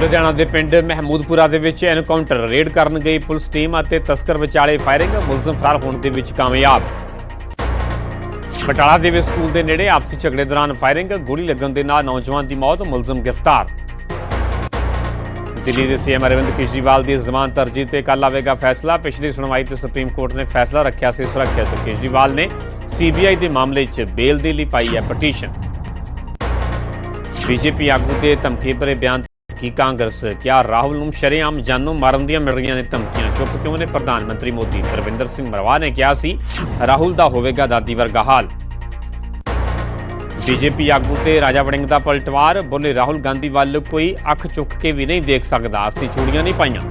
ਲੁਧਿਆਣਾ ਦੇ ਪਿੰਡ ਮਹਿਮੂਦਪੁਰਾ ਦੇ ਵਿੱਚ ਐਨਕਾਊਂਟਰ ਰੇਡ ਕਰਨ ਗਈ ਪੁਲਿਸ ਟੀਮ ਅਤੇ ਤਸਕਰ ਵਿਚਾਲੇ ਫਾਇਰਿੰਗ, ਮੁਲਜ਼ਮ ਫਰਾਰ ਹੋਣ ਦੇ ਵਿੱਚ ਕਾਮਯਾਬ। ਬਟਾਲਾ ਦੇ ਵਿੱਚ ਸਕੂਲ ਦੇ ਨੇੜੇ ਆਪਸੀ ਝਗੜੇ ਦੌਰਾਨ ਫਾਇਰਿੰਗ, ਗੋਲੀ ਲੱਗਣ ਦੇ ਨਾਲ ਨੌਜਵਾਨ ਦੀ ਮੌਤ, ਮੁਲਜ਼ਮ ਗ੍ਰਿਫਤਾਰ। ਦਿੱਲੀ ਦੇ ਸੀਐਮ ਅਰਵਿੰਦ ਕੇਜਰੀਵਾਲ ਦੀ ਜ਼ਮਾਨਤ ਅਰਜੀ ਤੇ ਕੱਲ ਆਵੇਗਾ ਫੈਸਲਾ। ਪਿਛਲੀ ਸੁਣਵਾਈ ਤੇ ਸੁਪਰੀਮ ਕੋਰਟ ਨੇ ਫੈਸਲਾ ਰੱਖਿਆ ਸੀ। ਸੁਰੱਖਿਅਤ ਕੇਜਰੀਵਾਲ ਨੇ ਸੀਬੀਆਈ ਦੇ ਮਾਮਲੇ 'ਚ ਬੇਲ ਦੇ ਲਈ ਪਾਈ ਹੈ ਪਟੀਸ਼ਨ। ਬੀਜੇਪੀ ਆਗੂ ਦੇ ਧਮਕੀ ਭਰੇ ਬਿਆਨ ਕੀ ਕਾਂਗਰਸ, ਕਿਆ ਰਾਹੁਲ ਨੂੰ ਸ਼ਰੇਆਮ ਜਾਨੋਂ ਮਾਰਨ ਦੀਆਂ ਮਿਲ ਰਹੀਆਂ ਨੇ ਧਮਕੀਆਂ? ਚੁੱਪ ਕਿਉਂ ਨੇ ਪ੍ਰਧਾਨ ਮੰਤਰੀ ਮੋਦੀ? ਤਰਵਿੰਦਰ ਸਿੰਘ ਮਰਵਾ ਨੇ ਕਿਹਾ ਸੀ, ਰਾਹੁਲ ਦਾ ਹੋਵੇਗਾ ਦਾਦੀ ਵਰਗਾ ਹਾਲ। ਬੀਜੇਪੀ ਆਗੂ ਤੇ ਰਾਜਾ ਵੜਿੰਗ ਦਾ ਪਲਟਵਾਰ, ਬੋਲੇ ਰਾਹੁਲ ਗਾਂਧੀ ਵੱਲ ਕੋਈ ਅੱਖ ਚੁੱਕ ਕੇ ਵੀ ਨਹੀਂ ਦੇਖ ਸਕਦਾ। ਅਸੀਂ ਚੂੜੀਆਂ ਨਹੀਂ ਪਾਈਆਂ।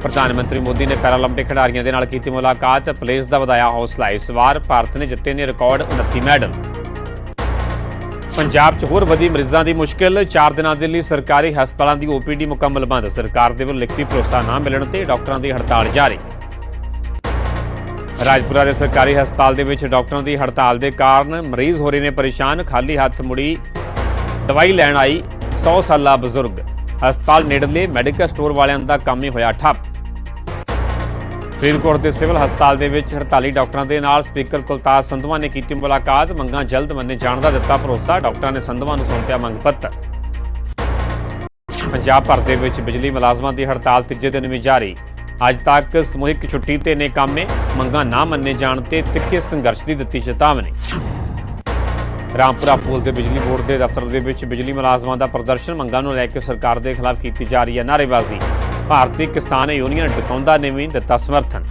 ਪ੍ਰਧਾਨ ਮੰਤਰੀ ਮੋਦੀ ਨੇ ਪੈਰਾਲੰਪਿਕ ਖਿਡਾਰੀਆਂ ਦੇ ਨਾਲ ਕੀਤੀ ਮੁਲਾਕਾਤ। ਪਲੇਸ ਦਾ ਵਧਾਇਆ ਹੌਸਲਾ। ਇਸ ਵਾਰ ਭਾਰਤ ਨੇ ਜਿੱਤੇ ਨੇ ਰਿਕਾਰਡ 29 ਮੈਡਲ। ਪੰਜਾਬ 'ਚ ਹੋਰ ਵਧੀ ਮਰੀਜ਼ਾਂ ਦੀ ਮੁਸ਼ਕਿਲ। 4 ਦਿਨਾਂ ਦੇ ਲਈ ਸਰਕਾਰੀ ਹਸਪਤਾਲਾਂ ਦੀ ਓਪੀਡੀ ਮੁਕੰਮਲ ਬੰਦ। ਸਰਕਾਰ ਦੇ ਵੱਲੋਂ ਲਿਖਤੀ ਭਰੋਸਾ ਨਾ ਮਿਲਣ ਤੇ ਡਾਕਟਰਾਂ ਦੀ ਹੜਤਾਲ ਜਾਰੀ। ਰਾਜਪੁਰਾ ਦੇ ਸਰਕਾਰੀ ਹਸਪਤਾਲ ਦੇ ਵਿੱਚ ਡਾਕਟਰਾਂ ਦੀ ਹੜਤਾਲ ਦੇ ਕਾਰਨ ਮਰੀਜ਼ ਹੋ ਰਹੇ ਨੇ ਪਰੇਸ਼ਾਨ। ਖਾਲੀ ਹੱਥ ਮੁੜੀ ਦਵਾਈ ਲੈਣ ਆਈ 100 ਸਾਲਾ ਬਜ਼ੁਰਗ। ਹਸਪਤਾਲ ਨੇੜਲੇ ਮੈਡੀਕਲ ਸਟੋਰ ਵਾਲਿਆਂ ਦਾ ਕੰਮ ਹੀ ਹੋਇਆ ਠੱਪ। ਫਰੀਦਕੋਟ ਦੇ ਸਿਵਲ ਹਸਪਤਾਲ ਦੇ ਵਿੱਚ ਹੜਤਾਲੀ ਡਾਕਟਰਾਂ ਦੇ ਨਾਲ ਸਪੀਕਰ ਕੁਲਤਾਰ ਸੰਧਵਾ ਨੇ ਕੀਤੀ ਮੁਲਾਕਾਤ। ਮੰਗਾਂ ਜਲਦ ਮੰਨੇ ਜਾਣ ਦਾ ਦਿੱਤਾ ਭਰੋਸਾ। ਡਾਕਟਰਾਂ ਨੇ ਸੰਧਵਾ ਨੂੰ ਸੌਂਪਿਆ ਮੰਗ ਪੱਤਰ। ਪੰਜਾਬ ਭਰ ਦੇ ਵਿੱਚ ਬਿਜਲੀ ਮੁਲਾਜ਼ਮਾਂ ਦੀ ਹੜਤਾਲ ਤੀਜੇ ਦਿਨ ਵੀ ਜਾਰੀ। ਅੱਜ ਤੱਕ ਸਮੂਹਿਕ ਛੁੱਟੀ ਤੇ ਨੇ ਕਾਮੇ। ਮੰਗਾਂ ਨਾ ਮੰਨੇ ਜਾਣ ਤੇ ਤਿੱਖੇ ਸੰਘਰਸ਼ ਦੀ ਦਿੱਤੀ ਚੇਤਾਵਨੀ। ਰਾਮਪੁਰਾ ਫੂਲ ਦੇ ਬਿਜਲੀ ਬੋਰਡ ਦੇ ਦਫ਼ਤਰ ਦੇ ਵਿੱਚ ਬਿਜਲੀ ਮੁਲਾਜ਼ਮਾਂ ਦਾ ਪ੍ਰਦਰਸ਼ਨ। ਮੰਗਾਂ ਨੂੰ ਲੈ ਕੇ ਸਰਕਾਰ ਦੇ ਖਿਲਾਫ ਕੀਤੀ ਜਾ ਰਹੀ ਹੈ ਨਾਅਰੇਬਾਜ਼ੀ। ਭਾਰਤੀ ਕਿਸਾਨ ਯੂਨੀਅਨ ਡਕੌਂਦਾ ਨੇ ਵੀ ਦਿੱਤਾ ਸਮਰਥਨ।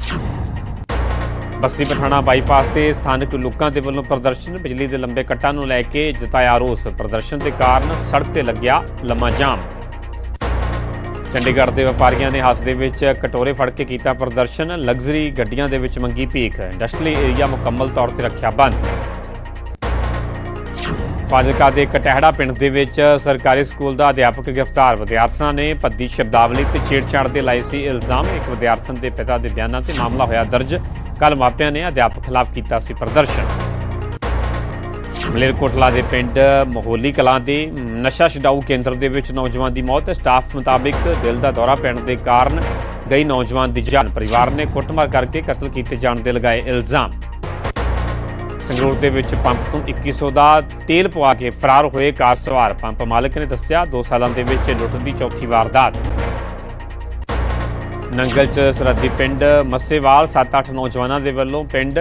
ਬੱਸੀ ਪਠਾਣਾ ਬਾਈਪਾਸ ਤੇ ਸਥਾਨਕ ਲੋਕਾਂ ਦੇ ਵੱਲੋਂ ਪ੍ਰਦਰਸ਼ਨ, ਬਿਜਲੀ ਦੇ ਲੰਬੇ ਕੱਟਾਂ ਨੂੰ ਲੈ ਕੇ ਜਤਾਇਆ ਰੋਸ। ਪ੍ਰਦਰਸ਼ਨ ਦੇ ਕਾਰਨ ਸੜਕ ਤੇ ਲੱਗਿਆ ਲੰਮਾ ਜਾਮ। ਚੰਡੀਗੜ੍ਹ ਦੇ ਵਪਾਰੀਆਂ ਨੇ ਹੱਸ ਦੇ ਵਿੱਚ ਕਟੋਰੇ ਫੜ ਕੇ ਕੀਤਾ ਪ੍ਰਦਰਸ਼ਨ। ਲਗਜ਼ਰੀ ਗੱਡੀਆਂ ਦੇ ਵਿੱਚ ਮੰਗੀ ਭੀਖ। ਇੰਡਸਟਰੀ ਏਰੀਆ ਮੁਕੰਮਲ ਤੌਰ ਤੇ ਰੱਖਿਆ ਬੰਦ। ਫਾਜ਼ਿਲਕਾ ਦੇ ਕਟਹਿੜਾ ਪਿੰਡ ਦੇ ਵਿੱਚ ਸਰਕਾਰੀ ਸਕੂਲ ਦਾ ਅਧਿਆਪਕ ਗ੍ਰਿਫਤਾਰ। ਵਿਦਿਆਰਥਣਾਂ ਨੇ ਭੱਦੀ ਸ਼ਬਦਾਵਲੀ ਤੇ ਛੇੜਛਾੜ ਦੇ ਲਾਏ ਸੀ ਇਲਜ਼ਾਮ। ਇੱਕ ਵਿਦਿਆਰਥਣ ਦੇ ਪਿਤਾ ਦੇ ਬਿਆਨਾਂ ਤੇ ਮਾਮਲਾ ਹੋਇਆ ਦਰਜ। ਕੱਲ ਮਾਪਿਆਂ ਨੇ ਅਧਿਆਪਕ ਖਿਲਾਫ ਕੀਤਾ ਸੀ ਪ੍ਰਦਰਸ਼ਨ। ਮਲੇਰਕੋਟਲਾ ਦੇ ਪਿੰਡ ਮਹੋਲੀ ਕਲਾਂ ਦੇ ਨਸ਼ਾ ਛਡਾਊ ਕੇਂਦਰ ਦੇ ਵਿੱਚ ਨੌਜਵਾਨ ਦੀ ਮੌਤ। ਸਟਾਫ ਮੁਤਾਬਿਕ ਦਿਲ ਦਾ ਦੌਰਾ ਪੈਣ ਦੇ ਕਾਰਨ ਗਈ ਨੌਜਵਾਨ ਦੀ ਜਾਨ। ਪਰਿਵਾਰ ਨੇ ਕੁੱਟਮਾਰ ਕਰਕੇ ਕਤਲ ਕੀਤੇ ਜਾਣ ਦੇ ਲਗਾਏ ਇਲਜ਼ਾਮ। ਸੰਗਰੂਰ ਦੇ ਵਿੱਚ ਪੰਪ ਤੋਂ 2100 ਦਾ ਤੇਲ ਪਵਾ ਕੇ ਫਰਾਰ ਹੋਏ ਕਾਰ ਸਵਾਰ। ਪੰਪ ਮਾਲਕ ਨੇ ਦੱਸਿਆ 2 ਸਾਲਾਂ ਦੇ ਵਿੱਚ ਲੁੱਟ ਦੀ ਚੌਥੀ ਵਾਰਦਾਤ। ਨੰਗਲ ਚ ਸਰਹੱਦੀ ਪਿੰਡ ਮੱਸੇਵਾਲ 7-8 ਨੌਜਵਾਨਾਂ ਦੇ ਵੱਲੋਂ ਪਿੰਡ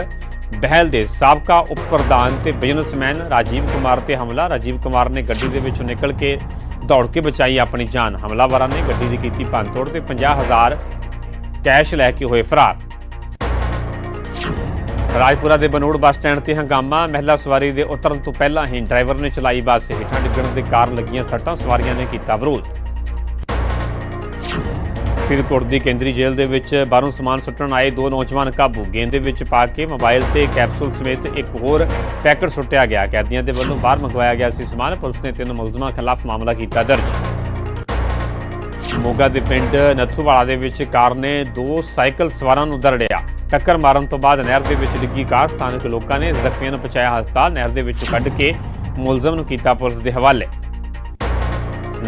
ਬਹਿਲ ਦੇ ਸਾਬਕਾ ਉਪ ਪ੍ਰਧਾਨ ਤੇ ਬਿਜ਼ਨਸਮੈਨ ਰਾਜੀਵ ਕੁਮਾਰ ਤੇ ਹਮਲਾ। ਰਾਜੀਵ ਕੁਮਾਰ ਨੇ ਗੱਡੀ ਦੇ ਵਿੱਚੋਂ ਨਿਕਲ ਕੇ ਦੌੜ ਕੇ ਬਚਾਈ ਆਪਣੀ ਜਾਨ। ਹਮਲਾਵਰਾਂ ਨੇ ਗੱਡੀ ਦੀ ਕੀਤੀ ਭੰਨਤੋੜ ਤੇ 50000 ਕੈਸ਼ ਲੈ ਕੇ ਹੋਏ ਫਰਾਰ। ਰਾਜਪੁਰਾ ਦੇ ਬਨੋੜ ਬੱਸ ਸਟੈਂਡ ਤੇ ਹੰਗਾਮਾ, ਮਹਿਲਾ ਸਵਾਰੀ ਦੇ ਉਤਰਨ ਤੋਂ ਪਹਿਲਾਂ ਹੀ ਡਰਾਈਵਰ ਨੇ ਚਲਾਈ ਬੱਸ। ਹੇਠਾਂ ਡਿੱਗਣ ਦੇ ਕਾਰਨ ਲੱਗੀਆਂ ਸੱਟਾਂ, ਸਵਾਰੀਆਂ ਨੇ ਕੀਤਾ ਵਿਰੋਧ। ਫਰੀਦਕੋਟ ਦੀ ਕੇਂਦਰੀ ਜੇਲ੍ਹ ਦੇ ਵਿੱਚ ਬਾਹਰੋਂ ਸਮਾਨ ਸੁੱਟਣ ਆਏ ਦੋ ਨੌਜਵਾਨ ਕਾਬੂ। ਗੇਂਦ ਦੇ ਵਿੱਚ ਪਾ ਕੇ ਮੋਬਾਈਲ ਤੇ ਕੈਪਸੂਲ ਸਮੇਤ ਇੱਕ ਹੋਰ ਪੈਕਟ ਸੁੱਟਿਆ ਗਿਆ। ਕੈਦੀਆਂ ਦੇ ਵੱਲੋਂ ਬਾਹਰ ਮੰਗਵਾਇਆ ਗਿਆ ਸੀ ਸਮਾਨ। ਪੁਲਿਸ ਨੇ ਤਿੰਨ ਮੁਲਜ਼ਮਾਂ ਖਿਲਾਫ ਮਾਮਲਾ ਕੀਤਾ ਦਰਜ। ਮੋਗਾ ਦੇ ਪਿੰਡ ਨੱਥੂਵਾਲਾ ਦੇ ਵਿੱਚ ਕਾਰ ਨੇ ਦੋ ਸਾਈਕਲ ਸਵਾਰਾਂ ਨੂੰ ਦਰੜਿਆ। ਟੱਕਰ ਮਾਰਨ ਤੋਂ ਬਾਅਦ ਨਹਿਰ ਦੇ ਵਿੱਚ ਡਿੱਗੀ ਕਾਰ ਸਥਾਨਕ ਲੋਕਾਂ ਨੇ ਜ਼ਖਮੀਆਂ ਨੂੰ ਪਹੁੰਚਾਇਆ ਹਸਪਤਾਲ, ਨਹਿਰ ਦੇ ਵਿੱਚੋਂ ਕੱਢ ਕੇ ਮੁਲਜ਼ਮ ਨੂੰ ਕੀਤਾ ਪੁਲਿਸ ਦੇ ਹਵਾਲੇ।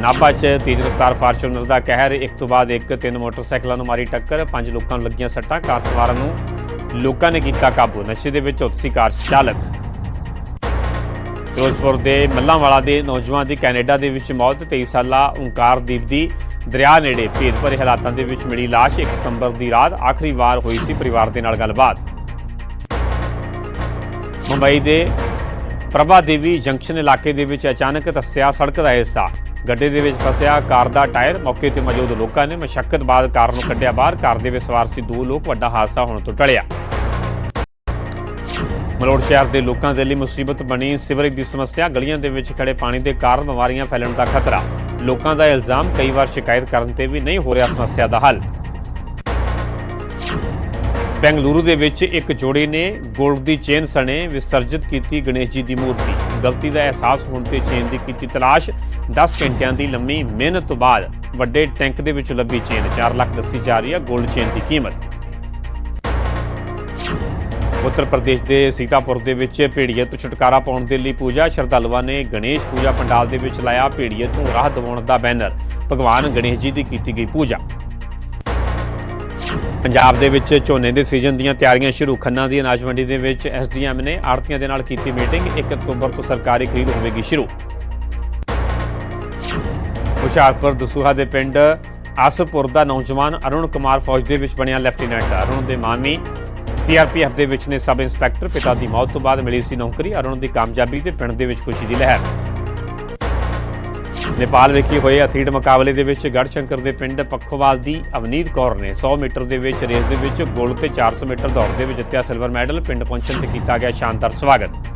ਨਾਭਾ 'ਚ ਤੇਜ਼ ਰਫ਼ਤਾਰ ਫਾਰਚੂਨਰ ਦਾ ਕਹਿਰ, ਇੱਕ ਤੋਂ ਬਾਅਦ ਇੱਕ, ਤਿੰਨ ਮੋਟਰਸਾਈਕਲਾਂ ਨੂੰ ਮਾਰੀ ਟੱਕਰ, ਪੰਜ ਲੋਕਾਂ ਨੂੰ ਲੱਗੀਆਂ ਸੱਟਾਂ, ਕਾਰ ਸਵਾਰਾਂ ਨੂੰ ਲੋਕਾਂ ਨੇ ਕੀਤਾ ਕਾਬੂ। ਨਸ਼ੇ ਦੇ ਵਿੱਚ ਉਤਸੀ ਕਾਰ ਚਾਲਕ। ਫਿਰੋਜ਼ਪੁਰ ਦੇ ਮੱਲਾਂਵਾਲਾ ਦੇ ਨੌਜਵਾਨ ਦੀ ਕੈਨੇਡਾ ਦੇ ਵਿੱਚ ਮੌਤ 23 ਸਾਲਾ ਓਂਕਾਰਦੀਪ ਦੀ ਦਰਿਆ ਨੇੜੇ ਭੇਦ ਭਰੇ ਹਾਲਾਤਾਂ ਦੇ ਵਿੱਚ ਮਿਲੀ ਲਾਸ਼ 1 ਸਤੰਬਰ ਦੀ ਰਾਤ ਆਖਰੀ ਵਾਰ ਹੋਈ ਸੀ ਪਰਿਵਾਰ ਦੇ ਨਾਲ ਗੱਲਬਾਤ। ਮੁੰਬਈ ਦੇ ਪ੍ਰਭਾ ਦੇਵੀ ਜੰਕਸ਼ਨ ਇਲਾਕੇ ਦੇ ਵਿੱਚ ਅਚਾਨਕ ਧੱਸਿਆ ਸੜਕ ਦਾ ਹਿੱਸਾ। ਗੱਡੇ ਦੇ ਵਿੱਚ ਫਸਿਆ ਕਾਰ ਦਾ ਟਾਇਰ ਮੌਕੇ ਤੇ ਮੌਜੂਦ ਲੋਕਾਂ ਨੇ ਮਸ਼ੱਕਤ ਬਾਅਦ ਕਾਰ ਨੂੰ ਕੱਢਿਆ ਬਾਹਰ। ਕਾਰ ਦੇ ਵਿੱਚ ਸਵਾਰ ਸੀ ਦੋ ਲੋਕ, ਵੱਡਾ ਹਾਦਸਾ ਹੋਣ ਤੋਂ ਟਲਿਆ। ਮਲੋੜ ਸ਼ਹਿਰ ਦੇ ਲੋਕਾਂ ਦੇ ਲਈ ਮੁਸੀਬਤ ਬਣੀ ਸਿਵਰੇਜ ਦੀ ਸਮੱਸਿਆ। ਗਲੀਆਂ ਦੇ ਵਿੱਚ ਖੜੇ ਪਾਣੀ ਦੇ ਕਾਰਨ ਬਿਮਾਰੀਆਂ ਫੈਲਣ ਦਾ ਖਤਰਾ। ਲੋਕਾਂ ਦਾ ਇਲਜ਼ਾਮ ਕਈ ਵਾਰ ਸ਼ਿਕਾਇਤ ਕਰਨ ਤੇ ਵੀ ਨਹੀਂ ਹੋ ਰਿਹਾ ਸਮੱਸਿਆ ਦਾ ਹੱਲ। ਬੈਂਗਲੁਰੂ ਦੇ ਵਿੱਚ ਇੱਕ ਜੋੜੇ ਨੇ ਗੋਲਡ ਦੀ ਚੇਨ ਸਣੇ ਵਿਸਰਜਿਤ ਕੀਤੀ ਗਣੇਸ਼ ਜੀ ਦੀ ਮੂਰਤੀ। ਗਲਤੀ ਦਾ ਅਹਿਸਾਸ ਹੋਣ ਤੇ ਚੇਨ ਦੀ ਕੀਤੀ ਤਲਾਸ਼ 10 ਘੰਟਿਆਂ ਦੀ ਲੰਮੀ ਮਿਹਨਤ ਤੋਂ ਬਾਅਦ ਵੱਡੇ ਟੈਂਕ ਦੇ ਵਿੱਚ ਲੱਭੀ ਚੇਨ। 4 ਲੱਖ ਦੱਸੀ ਜਾ ਰਹੀ ਹੈ ਗੋਲਡ ਚੇਨ ਦੀ ਕੀਮਤ। ਉੱਤਰ ਪ੍ਰਦੇਸ਼ ਦੇ ਸੀਤਾਪੁਰ ਦੇ ਵਿੱਚ ਭੇੜੀਏ ਤੋਂ ਛੁਟਕਾਰਾ ਪਾਉਣ ਦੇ ਲਈ ਪੂਜਾ, ਸ਼ਰਧਾਲੂਆਂ ਨੇ ਗਣੇਸ਼ ਪੂਜਾ ਪੰਡਾਲ ਦੇ ਵਿੱਚ ਲਾਇਆ ਭੇੜੀਏ ਤੋਂ ਰਾਹ ਦਿਵਾਉਣ ਦਾ ਬੈਨਰ। ਭਗਵਾਨ ਗਣੇਸ਼ ਜੀ ਦੀ ਕੀਤੀ ਗਈ ਪੂਜਾ। ਪੰਜਾਬ ਦੇ ਵਿੱਚ ਝੋਨੇ ਦੇ ਸੀਜ਼ਨ ਦੀਆਂ ਤਿਆਰੀਆਂ ਸ਼ੁਰੂ। ਖੰਨਾ ਦੀ ਅਨਾਜ ਮੰਡੀ ਦੇ ਵਿੱਚ ਐਸਡੀਐਮ ਨੇ ਆੜਤੀਆਂ ਦੇ ਨਾਲ ਕੀਤੀ ਮੀਟਿੰਗ। 1 ਅਕਤੂਬਰ ਤੋਂ ਸਰਕਾਰੀ ਖਰੀਦ ਹੋਵੇਗੀ ਸ਼ੁਰੂ। ਹੁਸ਼ਿਆਰਪੁਰ ਦਸੂਹਾ ਦੇ ਪਿੰਡ ਆਸਪੁਰ ਦਾ ਨੌਜਵਾਨ ਅਰੁਣ ਕੁਮਾਰ ਫੌਜ ਦੇ ਵਿੱਚ ਬਣਿਆ ਲੈਫਟੀਨੈਂਟ। ਅਰੁਣ ਦੇ ਮਾਮੀ ਸੀਆਰਪੀਐਫ ਦੇ ਵਿੱਚ ਨੇ ਸਬ ਇੰਸਪੈਕਟਰ, ਪਿਤਾ ਦੀ ਮੌਤ ਤੋਂ ਬਾਅਦ ਮਿਲੀ ਸੀ ਨੌਕਰੀ, ਅਰੁਣ ਦੀ ਕਾਮਯਾਬੀ ਤੇ ਪਿੰਡ ਦੇ ਵਿੱਚ ਖੁਸ਼ੀ ਦੀ ਲਹਿਰ। ਨੇਪਾਲ ਵਿਖੇ ਹੋਏ ਐਥਲੀਟ ਮੁਕਾਬਲੇ ਦੇ ਵਿੱਚ ਗੜਸ਼ੰਕਰ ਦੇ ਪਿੰਡ ਪੱਖੋਵਾਲ ਦੀ ਅਵਨੀਤ ਕੌਰ ਨੇ 100 ਮੀਟਰ ਦੇ ਵਿੱਚ ਰੇਸ ਦੇ ਵਿੱਚ ਗੋਲਡ ਤੇ 400 ਮੀਟਰ ਦੌੜ ਦੇ ਵਿੱਚ ਜਿੱਤਿਆ ਸਿਲਵਰ ਮੈਡਲ ਪਿੰਡ ਪਹੁੰਚਣ ਤੇ ਕੀਤਾ ਗਿਆ ਸ਼ਾਨਦਾਰ ਸਵਾਗਤ।